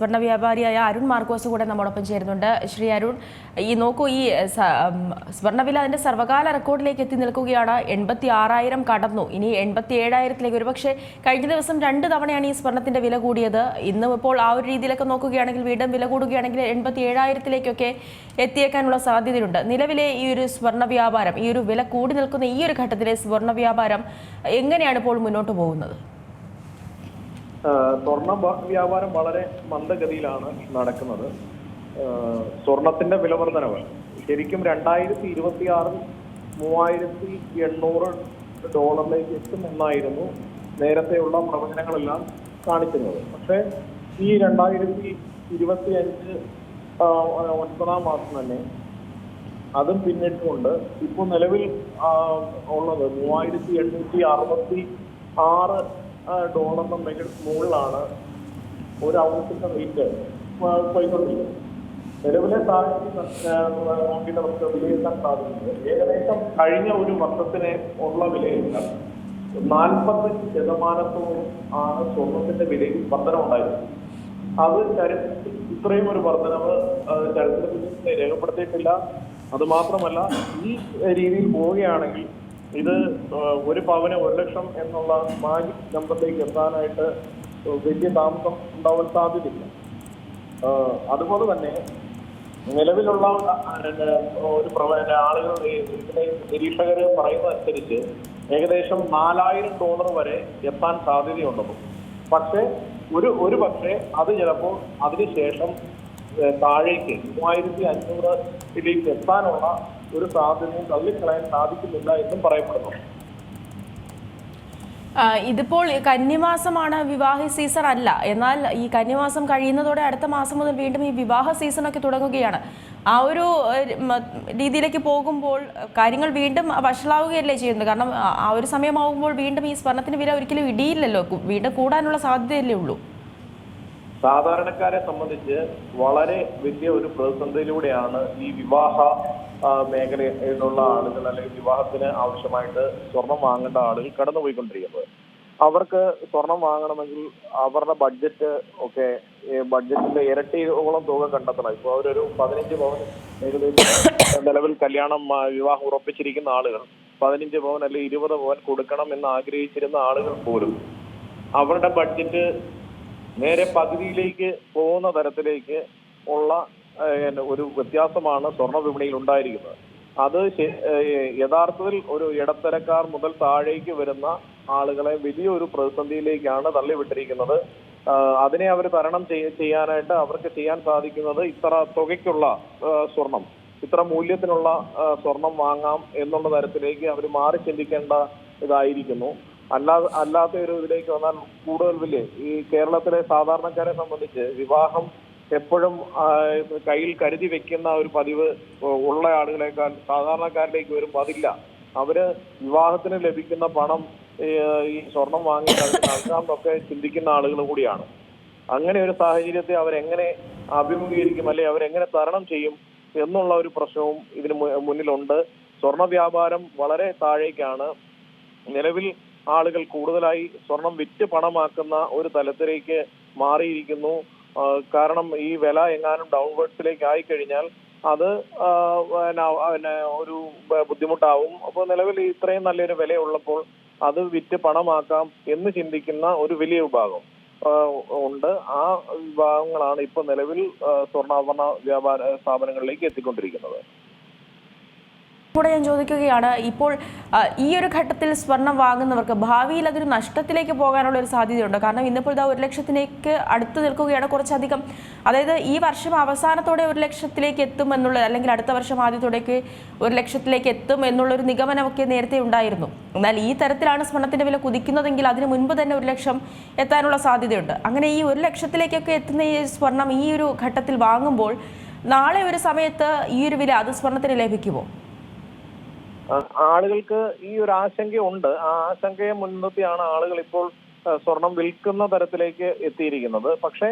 സ്വർണ വ്യാപാരിയായ അരുൺ മാർക്കോസ് കൂടെ നമ്മോടൊപ്പം ചേരുന്നുണ്ട്. ശ്രീ അരുൺ ഈ നോക്കൂ ഈ സ്വർണവില അതിന്റെ സർവകാല റെക്കോർഡിലേക്ക് എത്തി നിൽക്കുകയാണ്. എൺപത്തി ആറായിരം കടന്നു. ഇനി എൺപത്തി ഏഴായിരത്തിലേക്ക് ഒരുപക്ഷെ കഴിഞ്ഞ ദിവസം രണ്ട് തവണയാണ് ഈ സ്വർണത്തിന്റെ വില കൂടിയത്. ഇന്നും ഇപ്പോൾ ആ ഒരു രീതിയിലൊക്കെ നോക്കുകയാണെങ്കിൽ വീണ്ടും വില കൂടുകയാണെങ്കിൽ എൺപത്തി ഏഴായിരത്തിലേക്കൊക്കെ എത്തിയേക്കാനുള്ള സാധ്യതയുണ്ട്. നിലവിലെ ഈ ഒരു സ്വർണ വ്യാപാരം ഈ ഒരു വില കൂടി നിൽക്കുന്ന ഈ ഒരു ഘട്ടത്തിലെ സ്വർണ വ്യാപാരം എങ്ങനെയാണ് ഇപ്പോൾ മുന്നോട്ട് പോകുന്നത്? സ്വർണ വ്യാപാരം വളരെ മന്ദഗതിയിലാണ് നടക്കുന്നത്. സ്വർണത്തിന്റെ വിലവർദ്ധനവ്. ശരിക്കും രണ്ടായിരത്തി ഇരുപത്തി ആറിൽ മൂവായിരത്തി എണ്ണൂറ് ഡോളറിലേക്ക് എത്തുമെന്നായിരുന്നു നേരത്തെയുള്ള പ്രവചനങ്ങളെല്ലാം കാണിക്കുന്നത് പക്ഷേ ഈ രണ്ടായിരത്തി ഇരുപത്തി അഞ്ച് ഒൻപതാം മാസം തന്നെ അതും പിന്നിട്ടുകൊണ്ട് ഇപ്പോൾ നിലവിൽ ഉള്ളത് മൂവായിരത്തി എണ്ണൂറ്റി അറുപത്തി ആറ് ഡോളറിന് മെഗ മുകളിലാണ് ഒരു ഔൺസിന്റെ റേറ്റ് പോയിക്കൊണ്ടിരിക്കുന്നത്. നിലവിലെ സാഹചര്യം നമുക്ക് വിലയിരുത്താൻ സാധിക്കുന്നത് ഏകദേശം കഴിഞ്ഞ ഒരു വർഷത്തിന് ഉള്ള വിലയേക്കാൾ നാൽപ്പത്തഞ്ച് ശതമാനത്തോളം ആണ് സ്വർണത്തിന്റെ വിലയിൽ വർധന ഉണ്ടായിരുന്നത് അത് ചരിത്രത്തിൽ ഇത്രയും ഒരു വർധനവ് ചരിത്രത്തിൽ രേഖപ്പെടുത്തിയിട്ടില്ല. അത് മാത്രമല്ല ഈ രീതിയിൽ പോവുകയാണെങ്കിൽ ഇത് ഒരു പവന് ഒരു ലക്ഷം എന്നുള്ള മാജിക് നമ്പറിലേക്ക് എത്താനായിട്ട് വലിയ താമസം ഉണ്ടാവാൻ സാധ്യതയില്ല. അതുപോലെ തന്നെ നിലവിലുള്ള ഒരു ആളുകൾ നിരീക്ഷകർ പറയുന്ന അനുസരിച്ച് ഏകദേശം നാലായിരം ഡോളർ വരെ എത്താൻ സാധ്യതയുണ്ടെന്നും പക്ഷേ ഒരു ഒരു പക്ഷേ അത് ചിലപ്പോൾ അതിനുശേഷം താഴേക്ക് മൂവായിരത്തി അഞ്ഞൂറിലേക്ക് എത്താനുള്ള ഒരു സാധ്യതയും തള്ളിക്കളയാൻ സാധിക്കുന്നില്ല എന്നും പറയപ്പെടുന്നു. ഇതിപ്പോൾ കന്നിമാസമാണ് വിവാഹ സീസൺ അല്ല. എന്നാൽ ഈ കന്നിമാസം കഴിയുന്നതോടെ അടുത്ത മാസം മുതൽ വീണ്ടും ഈ വിവാഹ സീസൺ ഒക്കെ തുടങ്ങുകയാണ്. ആ ഒരു രീതിയിലേക്ക് പോകുമ്പോൾ കാര്യങ്ങൾ വീണ്ടും വഷളാവുകയല്ലേ ചെയ്യുന്നത്? കാരണം ആ ഒരു സമയമാകുമ്പോൾ വീണ്ടും ഈ സ്വർണത്തിന് വില ഒരിക്കലും ഇടിയില്ലല്ലോ. വീണ്ടും കൂടാനുള്ള സാധ്യതയല്ലേ ഉള്ളൂ. സാധാരണക്കാരെ സംബന്ധിച്ച് വളരെ വലിയ ഒരു പ്രതിസന്ധിയിലൂടെയാണ് ഈ വിവാഹ മേഖലയിലുള്ള ആളുകൾ അല്ലെങ്കിൽ വിവാഹത്തിന് ആവശ്യമായിട്ട് സ്വർണം വാങ്ങേണ്ട ആളുകൾ കടന്നുപോയിക്കൊണ്ടിരിക്കുന്നത്. അവർക്ക് സ്വർണം വാങ്ങണമെങ്കിൽ അവരുടെ ബഡ്ജറ്റ് ഒക്കെ ബഡ്ജറ്റിന്റെ ഇരട്ടിയോളം തുക കണ്ടെത്തണം. ഇപ്പോൾ അവരൊരു പതിനഞ്ച് പവൻ ഏകദേശം നിലവിൽ കല്യാണം വിവാഹം ഉറപ്പിച്ചിരിക്കുന്ന ആളുകൾ പതിനഞ്ച് പവൻ അല്ലെങ്കിൽ ഇരുപത് പവൻ കൊടുക്കണം എന്ന് ആഗ്രഹിച്ചിരുന്ന ആളുകൾ പോലും അവരുടെ ബഡ്ജറ്റ് നേരെ പകുതിയിലേക്ക് പോകുന്ന തരത്തിലേക്ക് ഉള്ള ഒരു വ്യത്യാസമാണ് സ്വർണ വിപണിയിൽ ഉണ്ടായിരിക്കുന്നത്. അത് യഥാർത്ഥത്തിൽ ഒരു ഇടത്തരക്കാർ മുതൽ താഴേക്ക് വരുന്ന ആളുകളെ വലിയൊരു പ്രതിസന്ധിയിലേക്കാണ് തള്ളിവിട്ടിരിക്കുന്നത്. അതിനെ അവർ തരണം ചെയ്യ- ചെയ്യാനായിട്ട് അവർക്ക് ചെയ്യാൻ സാധിക്കുന്നത് ഇത്ര തുകയ്ക്കുള്ള സ്വർണം. ഇത്ര മൂല്യത്തിനുള്ള സ്വർണം വാങ്ങാം എന്നുള്ള തരത്തിലേക്ക് അവർ മാറി ചിന്തിക്കേണ്ട ഇതായിരിക്കുന്നു. അല്ലാതെ അല്ലാത്ത ഒരു ഇതിലേക്ക് വന്നാൽ കൂടുതൽ വലിയ. ഈ കേരളത്തിലെ സാധാരണക്കാരെ സംബന്ധിച്ച് വിവാഹം എപ്പോഴും കയ്യിൽ കരുതി വെക്കുന്ന ഒരു പതിവ് ഉള്ള ആളുകളെക്കാൾ സാധാരണക്കാരിലേക്ക് വരുമ്പോൾ അതില്ല. അവർ വിവാഹത്തിന് ലഭിക്കുന്ന പണം ഈ, സ്വർണം വാങ്ങി നൽകാമെന്നൊക്കെ ചിന്തിക്കുന്ന ആളുകൾ കൂടിയാണ്. അങ്ങനെ ഒരു സാഹചര്യത്തെ അവരെങ്ങനെ അഭിമുഖീകരിക്കും അല്ലെ അവരെങ്ങനെ തരണം ചെയ്യും എന്നുള്ള ഒരു പ്രശ്നവും ഇതിന് മുന്നിലുണ്ട്. സ്വർണ വ്യാപാരം വളരെ താഴേക്കാണ്. നിലവിൽ ആളുകൾ കൂടുതലായി സ്വർണം വിറ്റ് പണമാക്കുന്ന ഒരു തലത്തിലേക്ക് മാറിയിരിക്കുന്നു. കാരണം ഈ വില എങ്ങാനും ഡൗൺവേർഡ്സിലേക്ക് ആയി കഴിഞ്ഞാൽ അത് പിന്നെ ഒരു ബുദ്ധിമുട്ടാവും. അപ്പോൾ നിലവിൽ ഇത്രയും നല്ലൊരു വില ഉള്ളപ്പോൾ അത് വിറ്റ് പണമാക്കാം എന്ന് ചിന്തിക്കുന്ന ഒരു വലിയ വിഭാഗം ഉണ്ട്. ആ വിഭാഗങ്ങളാണ് ഇപ്പൊ നിലവിൽ സ്വർണാഭരണ വ്യാപാര സ്ഥാപനങ്ങളിലേക്ക് എത്തിക്കൊണ്ടിരിക്കുന്നത്. കൂടെ ഞാൻ ചോദിക്കുകയാണ് ഇപ്പോൾ ഈ ഒരു ഘട്ടത്തിൽ സ്വർണം വാങ്ങുന്നവർക്ക് ഭാവിയിൽ അതൊരു നഷ്ടത്തിലേക്ക് പോകാനുള്ള ഒരു സാധ്യതയുണ്ട്. കാരണം ഇന്നിപ്പോൾ ഇതാ ഒരു ലക്ഷത്തിലേക്ക് അടുത്ത് നിൽക്കുകയാണ് കുറച്ചധികം. അതായത് ഈ വർഷം അവസാനത്തോടെ ഒരു ലക്ഷത്തിലേക്ക് എത്തും എന്നുള്ള അല്ലെങ്കിൽ അടുത്ത വർഷം ആദ്യത്തോടേക്ക് ഒരു ലക്ഷത്തിലേക്ക് എത്തും എന്നുള്ളൊരു നിഗമനമൊക്കെ നേരത്തെ ഉണ്ടായിരുന്നു. എന്നാൽ ഈ തരത്തിലാണ് സ്വർണത്തിന്റെ വില കുതിക്കുന്നതെങ്കിൽ അതിന് മുൻപ് തന്നെ ഒരു ലക്ഷം എത്താനുള്ള സാധ്യതയുണ്ട്. അങ്ങനെ ഈ ഒരു ലക്ഷത്തിലേക്കൊക്കെ എത്തുന്ന ഈ സ്വർണം ഈ ഒരു ഘട്ടത്തിൽ വാങ്ങുമ്പോൾ നാളെ ഒരു സമയത്ത് ഈ ഒരു വില അത് സ്വർണത്തിന് ലഭിക്കുമോ? ആളുകൾക്ക് ഈ ഒരു ആശങ്കയുണ്ട് ആ ആശങ്കയെ മുൻനിർത്തിയാണ് ആളുകൾ ഇപ്പോൾ സ്വർണം വിൽക്കുന്ന തരത്തിലേക്ക് എത്തിയിരിക്കുന്നത്. പക്ഷേ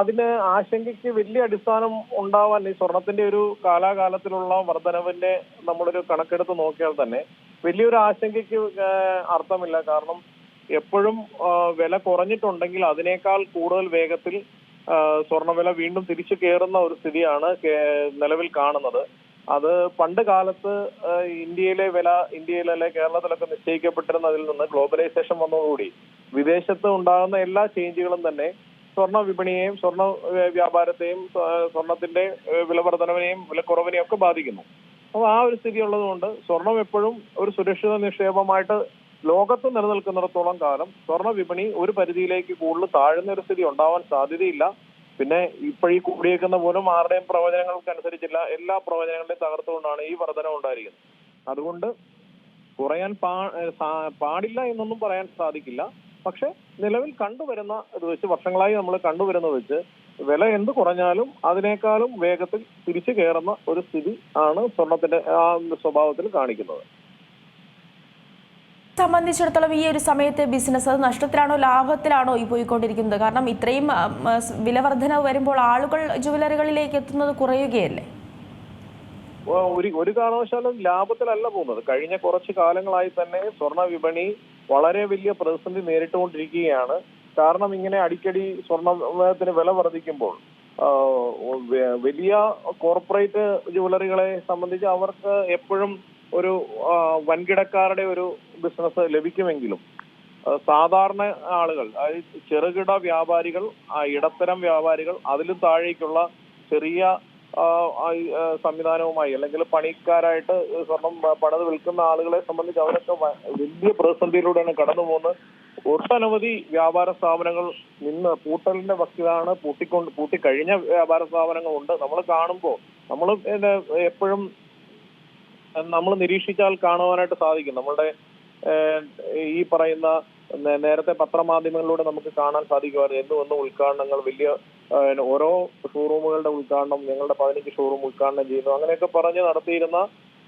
അതിന് ആശങ്കയ്ക്ക് വലിയ അടിസ്ഥാനം ഉണ്ടാവാൻ ഈ സ്വർണത്തിന്റെ ഒരു കാലാകാലത്തിലുള്ള വർധനവിന്റെ നമ്മളൊരു കണക്കെടുത്ത് നോക്കിയാൽ തന്നെ വലിയൊരു ആശങ്കയ്ക്ക് അർത്ഥമില്ല. കാരണം എപ്പോഴും വില കുറഞ്ഞിട്ടുണ്ടെങ്കിൽ അതിനേക്കാൾ കൂടുതൽ വേഗത്തിൽ സ്വർണവില വീണ്ടും തിരിച്ചു കയറുന്ന ഒരു സ്ഥിതിയാണ് നിലവിൽ കാണുന്നത്. അത് പണ്ട് കാലത്ത് ഇന്ത്യയിലെ വില ഇന്ത്യയിലല്ലെ കേരളത്തിലൊക്കെ നിശ്ചയിക്കപ്പെട്ടിരുന്നതിൽ നിന്ന് ഗ്ലോബലൈസേഷൻ വന്നതോടുകൂടി വിദേശത്ത് ഉണ്ടാകുന്ന എല്ലാ ചേഞ്ചുകളും തന്നെ സ്വർണ വിപണിയെയും സ്വർണ വ്യാപാരത്തെയും സ്വർണത്തിന്റെ വിലവർധനവിനെയും വിലക്കുറവിനെയും ഒക്കെ ബാധിക്കുന്നു. അപ്പോൾ ആ ഒരു സ്ഥിതി ഉള്ളതുകൊണ്ട് സ്വർണം എപ്പോഴും ഒരു സുരക്ഷിത നിക്ഷേപമായിട്ട് ലോകത്ത് നിലനിൽക്കുന്നിടത്തോളം കാലം സ്വർണ വിപണി ഒരു പരിധിയിലേക്ക് കൂടുതൽ താഴുന്ന ഒരു സ്ഥിതി ഉണ്ടാവാൻ സാധ്യതയില്ല. പിന്നെ ഇപ്പോഴീ കൂടിയേക്കുന്ന പോലും ആരുടെയും പ്രവചനങ്ങൾക്കനുസരിച്ചില്ല. എല്ലാ പ്രവചനങ്ങളുടെയും തകർത്തുകൊണ്ടാണ് ഈ വർധന ഉണ്ടായിരിക്കുന്നത്. അതുകൊണ്ട് കുറയാൻ പാ പാടില്ല എന്നൊന്നും പറയാൻ സാധിക്കില്ല. പക്ഷെ നിലവിൽ കണ്ടുവരുന്ന ഇത് വെച്ച് വർഷങ്ങളായി നമ്മൾ കണ്ടുവരുന്നത് വെച്ച് വില എന്ത് കുറഞ്ഞാലും അതിനേക്കാളും വേഗത്തിൽ തിരിച്ചു കയറുന്ന ഒരു സ്ഥിതി ആണ് സ്വർണത്തിന്റെ ആ സ്വഭാവത്തിൽ കാണിക്കുന്നത്. സംബന്ധിച്ചിടത്തോളം ഈ ഒരു സമയത്ത് ബിസിനസ് അത് നഷ്ടത്തിലാണോ ലാഭത്തിലാണോ ഈ പോയിക്കൊണ്ടിരിക്കുന്നത്? കാരണം ഇത്രയും വിലവർധന വരുമ്പോൾ ആളുകൾ ജുവലറികളിലേക്ക് എത്തുന്നത് കുറയുകയല്ലേ? ഒരു ഒരു കാരണവശാലും ലാഭത്തിലല്ല പോകുന്നത്. കഴിഞ്ഞ കുറച്ച് കാലങ്ങളായി തന്നെ സ്വർണ വിപണി വളരെ വലിയ പ്രതിസന്ധി നേരിട്ടുകൊണ്ടിരിക്കുകയാണ്. കാരണം ഇങ്ങനെ അടിക്കടി സ്വർണത്തിന് വില വർദ്ധിക്കുമ്പോൾ വലിയ കോർപ്പറേറ്റ് ജുവലറികളെ സംബന്ധിച്ച് അവർക്ക് എപ്പോഴും ഒരു വൻകിടക്കാരുടെ ഒരു ബിസിനസ് ലഭിക്കുമെങ്കിലും സാധാരണ ആളുകൾ അതായത് ചെറുകിട വ്യാപാരികൾ ഇടത്തരം വ്യാപാരികൾ അതിലും താഴേക്കുള്ള ചെറിയ സംവിധാനവുമായി അല്ലെങ്കിൽ പണിക്കാരായിട്ട് സ്വർണം പണത് വിൽക്കുന്ന ആളുകളെ സംബന്ധിച്ച് അവരൊക്കെ വലിയ പ്രതിസന്ധിയിലൂടെയാണ് കടന്നു പോകുന്നത്. ഒട്ടനവധി വ്യാപാര സ്ഥാപനങ്ങൾ നിന്ന് പൂട്ടലിന്റെ വക്കിലാണ് പൂട്ടിക്കൊണ്ട് പൂട്ടിക്കഴിഞ്ഞ വ്യാപാര സ്ഥാപനങ്ങളുണ്ട്. നമ്മൾ കാണുമ്പോൾ നമ്മൾ എപ്പോഴും നമ്മൾ നിരീക്ഷിച്ചാൽ കാണുവാനായിട്ട് സാധിക്കും. നമ്മളുടെ ഈ പറയുന്ന നേരത്തെ പത്രമാധ്യമങ്ങളിലൂടെ നമുക്ക് കാണാൻ സാധിക്കുമായിരുന്നു. എന്നും ഒന്നും ഉദ്ഘാടനങ്ങൾ വലിയ ഓരോ ഷോറൂമുകളുടെ ഉദ്ഘാടനം ഞങ്ങളുടെ പതിനഞ്ച് ഷോറൂം ഉദ്ഘാടനം ചെയ്യുന്നു. അങ്ങനെയൊക്കെ പറഞ്ഞ് നടത്തിയിരുന്ന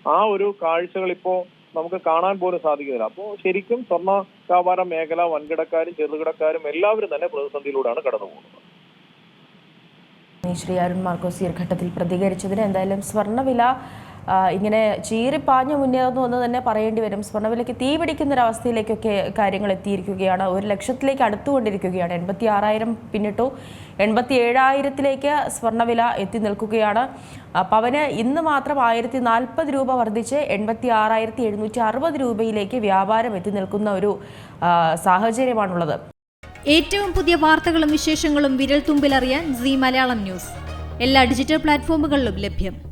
ആ ഒരു കാഴ്ചകൾ ഇപ്പോ നമുക്ക് കാണാൻ പോലും സാധിക്കുന്നില്ല. അപ്പോൾ ശരിക്കും സ്വർണ വ്യാപാര മേഖല വൻകിടക്കാരും ചെറുകിടക്കാരും എല്ലാവരും തന്നെ പ്രതിസന്ധിയിലൂടെയാണ് കടന്നു പോകുന്നത് ശ്രീ അരുൺ മാർക്കോസ് ഈ ഘട്ടത്തിൽ പ്രതികരിച്ചതിന് എന്തായാലും സ്വർണവില ഇങ്ങനെ ചീറിപ്പാഞ്ഞു മുന്നേറുന്നു എന്ന് തന്നെ പറയേണ്ടി വരും. സ്വർണവിലയ്ക്ക് തീ പിടിക്കുന്ന ഒരു അവസ്ഥയിലേക്കൊക്കെ കാര്യങ്ങൾ എത്തിയിരിക്കുകയാണ്. ഒരു ലക്ഷത്തിലേക്ക് അടുത്തുകൊണ്ടിരിക്കുകയാണ്. എൺപത്തി ആറായിരം പിന്നിട്ടു. എൺപത്തി ഏഴായിരത്തിലേക്ക് സ്വർണവില എത്തി നിൽക്കുകയാണ്. പവന് ഇന്ന് മാത്രം ആയിരത്തി നാൽപ്പത് രൂപ വർദ്ധിച്ച് എൺപത്തി ആറായിരത്തി എഴുന്നൂറ്റി അറുപത് രൂപയിലേക്ക് വ്യാപാരം എത്തി നിൽക്കുന്ന ഒരു സാഹചര്യമാണുള്ളത്. ഏറ്റവും പുതിയ വാർത്തകളും വിശേഷങ്ങളും വിരൽ തുമ്പിലറിയാൻ സി മലയാളം ന്യൂസ്. എല്ലാ ഡിജിറ്റൽ പ്ലാറ്റ്ഫോമുകളിലും ലഭ്യം.